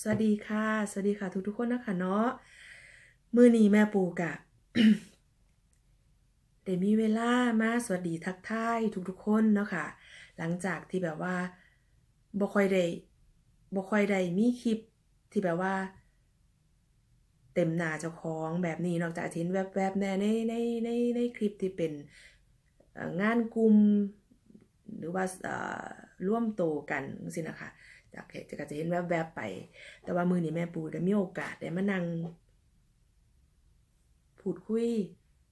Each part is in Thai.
สวัสดีค่ะ สวัสดีค่ะ ทุกๆคนนะคะเนาะมือนี้แม่ปูกะได้มีเวลามาสวัสดีทักทายทุกๆคนเนาะค่ะ หลังจากที่แบบว่าบ่ค่อยได้บ่ค่อยได้มีคลิปที่แบบว่า เต็มหน้าเจ้าของแบบนี้นอกจากที่เห็นแวบๆแน่ในในในในคลิปที่เป็นงานกลุ่มหรือว่าร่วมโตกันจังซี่นะคะ จากเห็นก็จะเห็นแวบๆไป แต่ว่ามือนี้แม่ปูได้มีโอกาสได้มานั่งพูดคุย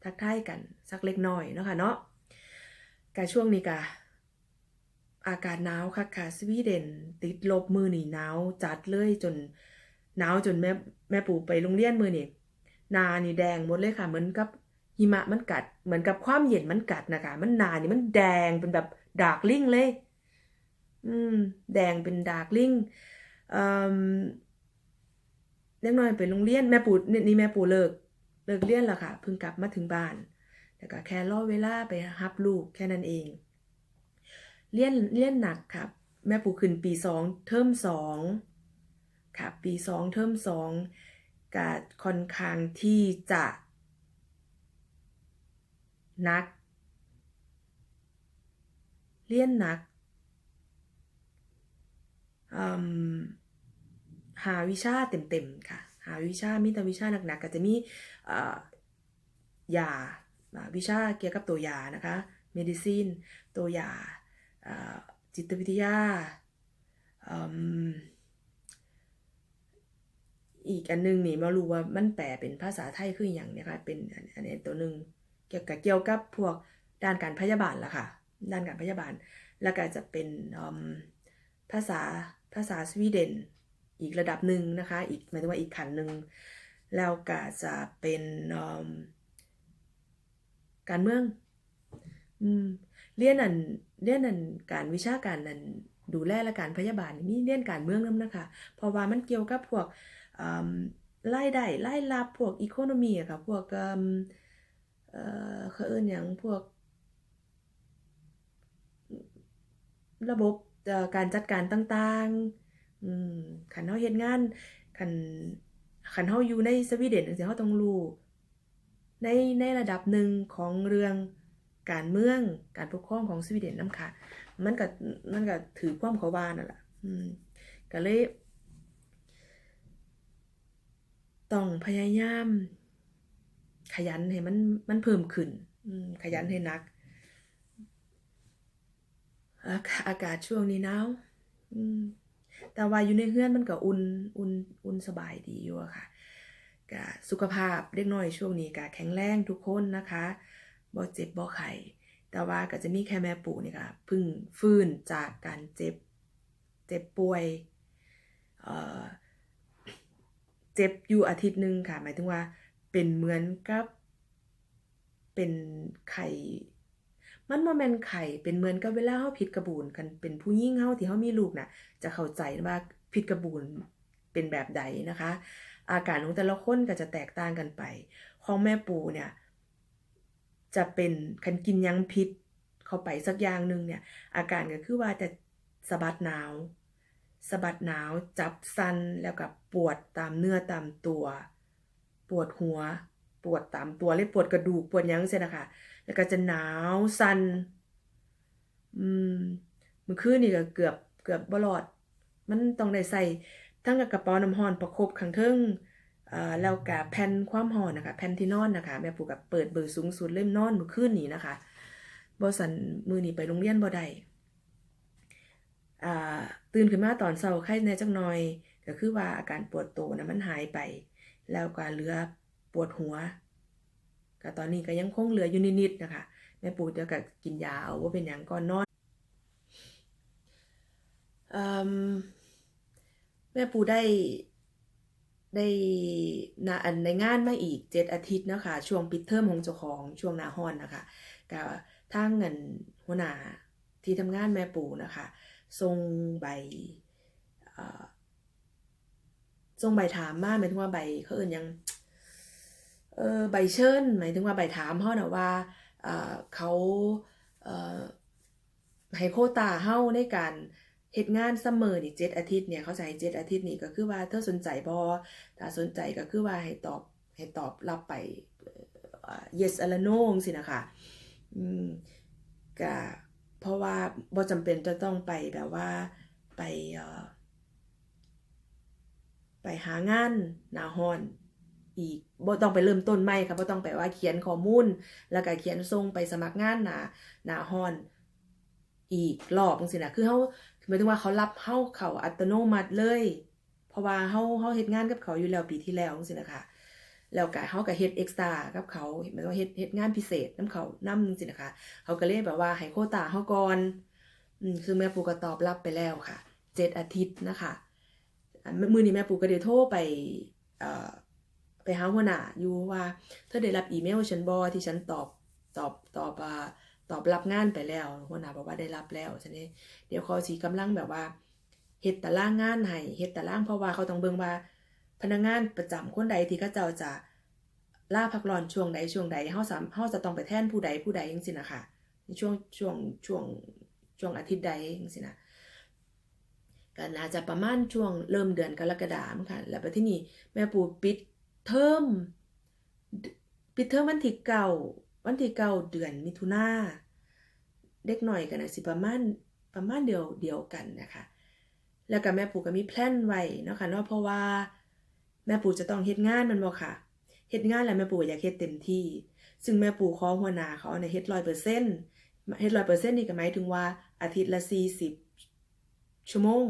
ทักทายกันสักเล็กน้อยเนาะค่ะเนาะกะช่วงนี้กะอากาศหนาวค่ะค่ะสวีเดน ติดลบมือหนีหนาวจัดเลยจนหนาวจนแม่แม่ปู่ไปโรงเรียนมือนี่นานี่แดงหมดเลยค่ะ เหมือนกับหิมะมันกัด เหมือนกับความเย็นมันกัดนะคะมันนานี่มันแดงเป็นแบบดากลิ่งเลย อืมแดงเป็นดาร์กลิงเล็กน้อยไปโรงเรียนแม่ปู่นี่แม่ปู่เลิกเลิกเรียนแล้วค่ะเพิ่งกลับมาถึงบ้านแล้วก็แค่รอเวลาไปรับลูกแค่นั้นเองเรียนเรียนหนักครับ แม่ปู่ขึ้นปีสองเทอมสองค่ะปีสองเทอมสองก็ค่อนข้างที่จะหนัก เรียนหนัก หาวิชาเต็มๆค่ะ หาวิชามีแต่วิชาหนักๆก็จะมียาวิชาเกี่ยวกับตัวยานะคะ medicine ตัวยาจิตวิทยาอีกอันหนึงนี่มารู้ว่ามันแปลเป็นภาษาไทยคืออย่างเนี่ยค่ะเป็นอันนี้ตัวหนึ่งเกี่ยวกับเกี่ยวกับพวกด้านการพยาบาลล่ะค่ะ ด้านการพยาบาล แล้วก็จะเป็นภาษา ภาษาสวีเดนอีกระดับหนึ่งนะคะ อีกหมายถึงว่าอีกขันหนึ่งแล้วก็จะเป็นการเมืองอเรียนอันเรียนอันการวิชาการอันดูแลและการพยาบาลนี่เรียนการเมืองนำนะคะ เพราะว่ามันเกี่ยวกับพวกรายได้รายรับพวกอีโคโนมีอะค่ะพวกอืมเอ่อเขาเอิ้นหยังพวก ระบบ การจัดการต่างๆอืมคันเฮาเฮ็ดงานคันคันเฮาอยู่ในสวีเดนจังซี่เฮาต้องรู้ในในระดับหนึ่งของเรื่องการเมืองการปกครองของสวีเดนนำค่ะ มันก็มันก็ถือความเขาว่านั่นล่ะก็เลยต้องพยายาม ขยันให้มันมันเพิ่มขึ้นขยันให้นัก อากาศช่วงนี้หนาวแต่ว่าอยู่ในเฮือนมันก็อุ่นอุ่นอุ่นสบายดีอยู่อะค่ะก็สุขภาพเล็กน้อยช่วงนี้ก็แข็งแรงทุกคนนะคะบ่เจ็บบ่ไข้แต่ว่าก็จะมีแค่แม่ปู่นี่ค่ะพึ่งฟื้นจากการเจ็บเจ็บป่วยเอ่อเจ็บอยู่อาทิตย์หนึ่งค่ะ หมายถึงว่าเป็นเหมือนกับเป็นไข้ มันบ่แม่นไข้เป็นเหมือนกับเวลาเฮาผิดกระบูนคันเป็นผู้หญิงเฮาที่เฮามีลูกน่ะจะเข้าใจว่าผิดกระบูนเป็นแบบใดนะคะ อาการของแต่ละคนก็จะแตกต่างกันไป ของแม่ปูเนี่ย จะเป็นคันกินยังพิษเข้าไปสักอย่างหนึ่งเนี่ย อาการก็คือว่าจะสะบัดหนาวสะบัดหนาวจับสันแล้วก็ปวดตามเนื้อตามตัว ปวดหัว ปวดตามตัวเลยปวดกระดูกปวดยังเสียนะคะแล้วก็จะหนาวสั่นอืมมื้อคืนนี่ก็เกือบเกือบบ่รอด มันต้องได้ใส่ทั้งกับกระเป๋าน้ำร้อนประคบข้างเทิงเอ่อแล้วก็แผ่นความร้อนนะคะแผ่นที่นอนนะคะแม่ปู่ก็เปิดเบอร์สูงสุดเลยนอนมื้อคืนนี้นะคะบ่ซั้นมือนี้ไปโรงเรียนบ่ได้อ่าตื่นขึ้นมาตอนเช้าไข้แหน่จักหน่อย ก็คือว่าอาการปวดโตน่ะมันหายไป แล้วก็เหลือ ปวดหัวก็ตอนนี้ก็ยังคงเหลืออยู่นิดๆนะคะ แม่ปู่เดี๋ยวก็กินยาเอาว่าเป็นหยังก่อนนอนอมแม่ปู่ได้ได้นาอันในงานมาอีกเจ็ดอาทิตย์นะคะช่วงปิดเทอมของเจ้าของช่วงนาร้อนนะคะก็ทางเงินหัวหน้าที่ทำงานแม่ปู่นะคะส่งใบเอ่อส่งใบถามมาหมายถึงว่าใบเขาเอิ้นยัง เออใบเชิญหมายถึงว่าใบถามเฮานะว่าเออเขาเออให้โคตาเฮาในการเฮ็ดงานซัมเมอร์นี่7อาทิตย์เนี่ยเขาจะให้7อาทิตย์นี่ก็คือว่าเธอสนใจบ่ถ้าสนใจก็คือว่าให้ตอบให้ตอบรับไปเอ่อ yes or no จังซี่น่ะค่ะอืมก็เพราะว่าบ่จำเป็นจะต้องไปแบบว่าไปเอ่อไปหางานหนาร้อน อีกบ่ต้องไปเริ่มต้นใหม่ค่ะบ่ต้องไปว่าเขียนข้อมูล แล้วก็เขียนส่งไปสมัครงานหนาหนาร้อนอีกรอบจังซี่นะคือเฮาหมายถึงว่าเขารับเฮาเขาอัตโนมัติเลย เพราะว่าเฮาเฮาเฮ็ดงานกับเขาอยู่แล้วปีที่แล้วจังซี่นะคะแล้วก็เฮาก็เฮ็ดเอ็กซ์ตร้ากับเขาหมายถึงว่าเฮ็ดเฮ็ดงานพิเศษนำเขานำจังซี่นะคะเขาก็เลยแบบว่าให้โควตาเฮาก่อนอืมคือแม่ปู่ก็ตอบรับไปแล้วค่ะ 7 อาทิตย์นะคะมื้อนี้แม่ปู่ก็ได้โทรไปเอ่อ ไปหาหัวหน้าอยู่ว่าเธอได้รับอีเมลฉันบ่ที่ฉันตอบตอบตอบอ่าตอบรับงานไปแล้วหัวหน้าบอกว่าได้รับแล้วฉะนี้เดี๋ยวเขาสิกำลังแบบว่าเฮ็ดตารางงานให้เฮ็ดตารางเพราะว่าเขาต้องเบิ่งว่า พนักงานประจำคนใดที่เขาเจ้าจะลาพักร้อนช่วงใดช่วงใดเฮาสามเฮาจะต้องไปแทนผู้ใดผู้ใดจังซี่นะคะในช่วงช่วงช่วงช่วงอาทิตย์ใดจังซี่นะก็น่าจะประมาณช่วงเริ่มเดือนกรกฎาคมค่ะ แล้วไปที่นี่แม่ปูปิด เทอมปิดเทอมวันที่เก้าวันที่เก้าเดือนมิถุนาเด็กหน่อยก็น่าสิประมาณประมาณเดียวเดียวกันนะคะ แล้วก็แม่ปู่ก็มีแพลนไว้นะคะเนาะเพราะว่าแม่ปู่จะต้องเฮ็ดงานมันบ่ค่ะเฮ็ดงานแล้วแม่ปู่อยากเฮ็ดเต็มที่ ซึ่งแม่ปู่ขอหัวหน้าเขาเนี่ยเฮ็ด100%เซ็นต์เฮ็ด100%นี่ก็หมายถึงว่าอาทิตย์ละ40ชั่วโมง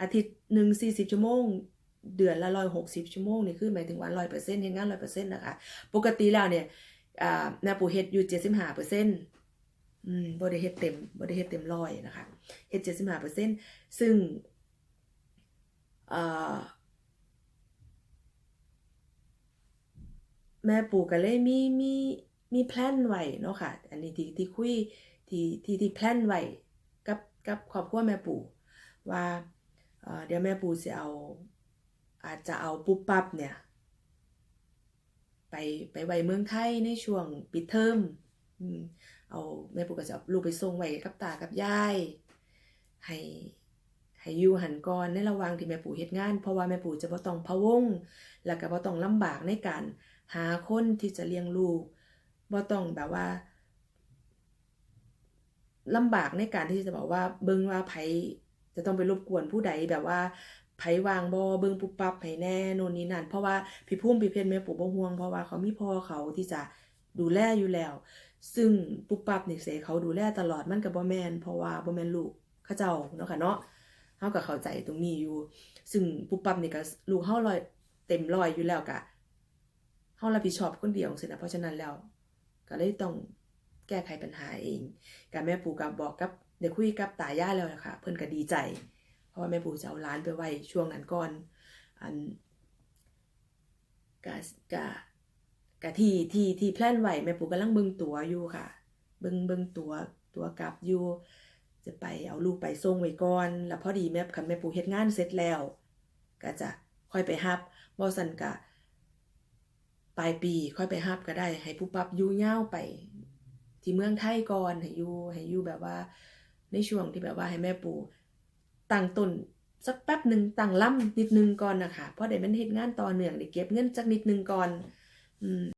อาทิตย์หนึ่ง40ชั่วโมง เดือนละ160ชั่วโมงนี่คือหมายถึงว่า100%เฮ็ดงาน100%นต์นะคะ ปกติแล้วเนี่ยอ่าแม่ปู่เฮ็ดอยู่75%อืมบ่ได้เฮ็ดเต็มบ่ได้เฮ็ดเต็มร้อยนะคะเฮ็ด75%ซึ่งเอ่อแม่ปู่ก็เลยมีมีมีแพลนไว้เนาะค่ะ อันนี้ที่ที่คุยที่ที่ที่แพลนไว้กับกับครอบครัวแม่ปู่ว่าเดี๋ยวแม่ปู่สิเอา อาจจะเอาปุ๊บปั๊บเนี่ย ไปไปไว้เมืองไทยในช่วงปิดเทอมเอาแม่ปู่ก็จะลูกไปส่งไว้กับตากับยายให้ให้อยู่หันก่อนในระหว่างที่แม่ปู่เฮ็ดงาน เพราะว่าแม่ปู่จะบ่ต้องพะวง แล้วก็บ่ต้องลำบากในการหาคนที่จะเลี้ยงลูกบ่ต้องแบบว่าลำบากในการที่จะบอกว่าเบิ่งว่าไผจะต้องไปรบกวนผู้ใดแบบว่า ไผวางบ่เบิ่งปุ๊บปั๊บให้แน่โน่นนี่นั่น เพราะว่าพี่ภูมิพี่เพชรแม่ปู่บ่ห่วง เพราะว่าเขามีพ่อเขาที่จะดูแลอยู่แล้ว ซึ่งปุ๊บปั๊บนี่เสเขาดูแลตลอดมันก็บบ่แม่นเพราะว่าบ่แม่นลูกเขาเจ้าเนาะค่ะเนาะเฮาก็เข้าใจตรงนี้อยู่ ซึ่งปุ๊บปั๊บนี่ก็ลูกเฮาร้อยเต็มร้อยอยู่แล้วก็เฮารับผิดชอบคนเดียวจังซี่นะเพราะฉะนั้นแล้วก็เลยต้องแก้ไขปัญหาเองกับแม่ปู่ก็บบอกกับได้คุยกับตายายแล้วนะคะเพิ่นก็ดีใจ เพราะว่าแม่ปู่จะเอาหลานไปไว้ช่วงนั้นก่อนอันก็ก็ก็ที่ที่ที่แพลนไว้แม่ปู่กำลังเบิ่งตัวอยู่ค่ะ เบิ่งเบิ่งตัวตัวกลับอยู่ จะไปเอาลูกไปส่งไว้ก่อน แล้วพอดีแม่คันแม่ปู่เฮ็ดงานเสร็จแล้ว ก็จะค่อยไปรับบ่ซั่นก็ปลายปีค่อยไปรับก็ได้ ให้ปุ๊บปั๊บอยู่ยาวไป ที่เมืองไทยก่อนให้อยู่ให้อยู่แบบว่าในช่วงที่แบบว่าให้แม่ปู่ ต่างต้นสักแป๊บหนึ่งต่างล่ำนิดนึงก่อนนะคะเพราะเดี๋ยวมันเฮ็ดงานต่อเนื่องได้เก็บเงินจักนิดนึงก่อน อืม